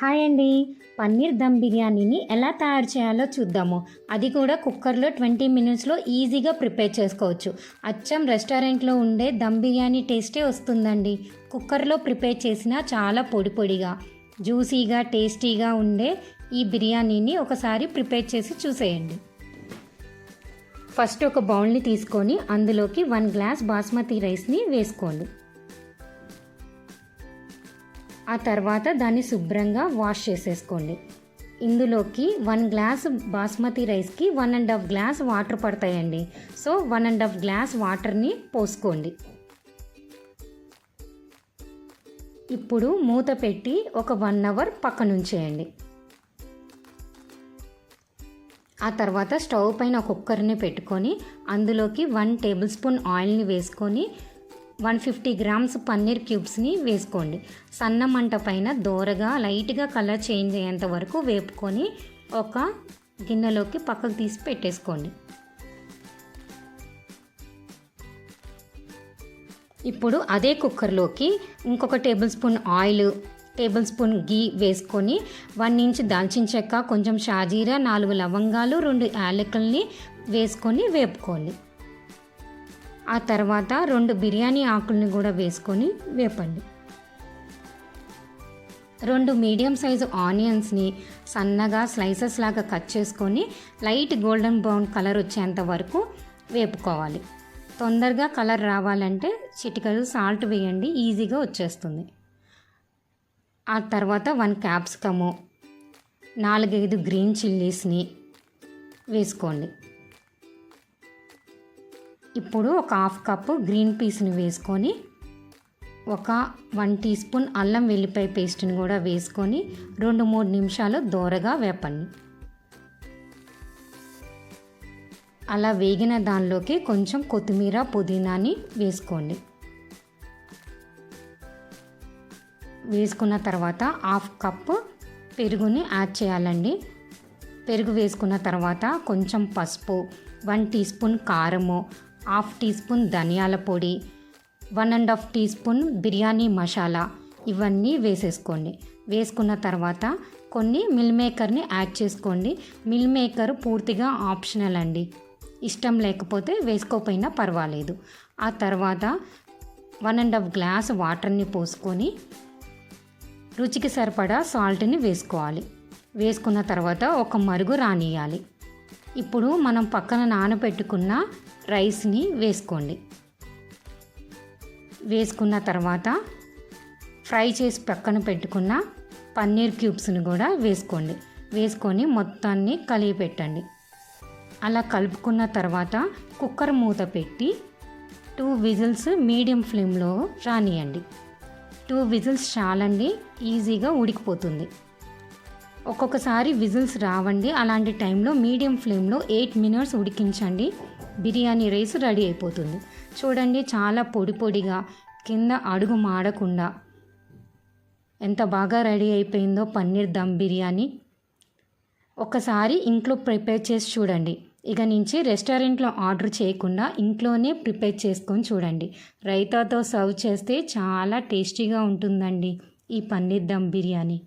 Hi అండి. పన్నీర్ దమ్ బిర్యానీని ఎలా తయారు చేయాలో చూద్దాము. అది కూడా కుక్కర్లో ట్వంటీ మినిట్స్లో ఈజీగా ప్రిపేర్ చేసుకోవచ్చు. అచ్చం రెస్టారెంట్లో ఉండే దమ్ బిర్యానీ టేస్టే వస్తుందండి. కుక్కర్లో ప్రిపేర్ చేసిన చాలా పొడి పొడిగా జ్యూసీగా టేస్టీగా ఉండే ఈ బిర్యానీని ఒకసారి ప్రిపేర్ చేసి చూసేయండి. ఫస్ట్ ఒక బౌల్ని తీసుకొని అందులోకి వన్ గ్లాస్ బాస్మతి రైస్ని వేసుకోండి. ఆ తర్వాత దాన్ని శుభ్రంగా వాష్ చేసేసుకోండి. ఇందులోకి వన్ గ్లాస్ బాస్మతి రైస్కి one and half glass water పడతాయండి. So one and half glass వాటర్ని పోసుకోండి. ఇప్పుడు మూత పెట్టి ఒక వన్ అవర్ పక్కన ఉంచేయండి ఆ తర్వాత స్టవ్ పైన ఒక కుక్కర్ని పెట్టుకొని అందులోకి వన్ టేబుల్ స్పూన్ ఆయిల్ని వేసుకొని వన్ ఫిఫ్టీ గ్రామ్స్ పన్నీర్ క్యూబ్స్ని వేసుకోండి. సన్న మంట పైన దోరగా లైట్గా కలర్ చేంజ్ అయ్యేంత వరకు వేపుకొని ఒక గిన్నెలోకి పక్కకు తీసి పెట్టేసుకోండి. ఇప్పుడు అదే కుక్కర్లోకి ఇంకొక tablespoon oil tablespoon ghee వేసుకొని వన్ ఇంచ్ దాల్చిన చెక్క కొంచెం షాజీరా నాలుగు లవంగాలు రెండు యాలకుల్ని వేసుకొని వేపుకోండి. ఆ తర్వాత రెండు బిర్యానీ ఆకుల్ని కూడా వేసుకొని వేపండి. రెండు మీడియం సైజు ఆనియన్స్ని సన్నగా స్లైసెస్ లాగా కట్ చేసుకొని లైట్ గోల్డెన్ బ్రౌన్ కలర్ వచ్చేంత వరకు వేపుకోవాలి. తొందరగా కలర్ రావాలంటే చిటికలు సాల్ట్ వేయండి ఈజీగా వచ్చేస్తుంది. ఆ తర్వాత వన్ క్యాప్సికము నాలుగైదు గ్రీన్ చిల్లీస్ని వేసుకోండి. ఇప్పుడు ఒక హాఫ్ కప్పు గ్రీన్ పీస్ని వేసుకొని ఒక వన్ టీ స్పూన్ అల్లం వెల్లిపాయ పేస్ట్ని కూడా వేసుకొని రెండు మూడు నిమిషాలు దోరగా వేపండి. అలా వేగిన దానిలోకి కొంచెం కొత్తిమీర పుదీనాని వేసుకోండి. వేసుకున్న తర్వాత హాఫ్ కప్పు పెరుగుని యాడ్ చేయాలండి. పెరుగు వేసుకున్న తర్వాత కొంచెం పసుపు వన్ టీ స్పూన్ కారము హాఫ్ టీ స్పూన్ ధనియాల పొడి one and half teaspoon biryani masala ఇవన్నీ వేసేసుకోండి. వేసుకున్న తర్వాత కొన్ని మిల్ మేకర్ని యాడ్ చేసుకోండి. మిల్ మేకర్ పూర్తిగా ఆప్షనల్ అండి. ఇష్టం లేకపోతే వేసుకోకపోయినా పర్వాలేదు. ఆ తర్వాత వన్ అండ్ హాఫ్ గ్లాస్ వాటర్ని పోసుకొని రుచికి సరిపడా సాల్ట్ని వేసుకోవాలి. వేసుకున్న తర్వాత ఒక మరుగు రానియాలి ఇప్పుడు మనం పక్కన నానబెట్టుకున్న రైస్ని వేసుకోండి. వేసుకున్న తర్వాత ఫ్రై చేసి పక్కన పెట్టుకున్న పన్నీర్ క్యూబ్స్ని కూడా వేసుకోండి. వేసుకొని మొత్తాన్ని కలిగి పెట్టండి. అలా కలుపుకున్న తర్వాత కుక్కర్ మూత పెట్టి టూ విజిల్స్ మీడియం ఫ్లేమ్లో రానియండి. టూ విజిల్స్ చాలండి ఈజీగా ఉడికిపోతుంది. ఒక్కొక్కసారి విజిల్స్ రావండి. అలాంటి టైంలో మీడియం ఫ్లేమ్లో ఎయిట్ మినిట్స్ ఉడికించండి. బిర్యానీ రైస్ రెడీ అయిపోతుంది. చూడండి చాలా పొడి పొడిగా కింద అడుగు మాడకుండా ఎంత బాగా రెడీ అయిపోయిందో పన్నీర్ దమ్ బిర్యానీ. ఒకసారి ఇంట్లో ప్రిపేర్ చేసి చూడండి. ఇక నుంచి రెస్టారెంట్లో ఆర్డర్ చేయకుండా ఇంట్లోనే ప్రిపేర్ చేసుకొని చూడండి. రైతాతో సర్వ్ చేస్తే చాలా టేస్టీగా ఉంటుందండి ఈ పన్నీర్ దమ్ బిర్యానీ.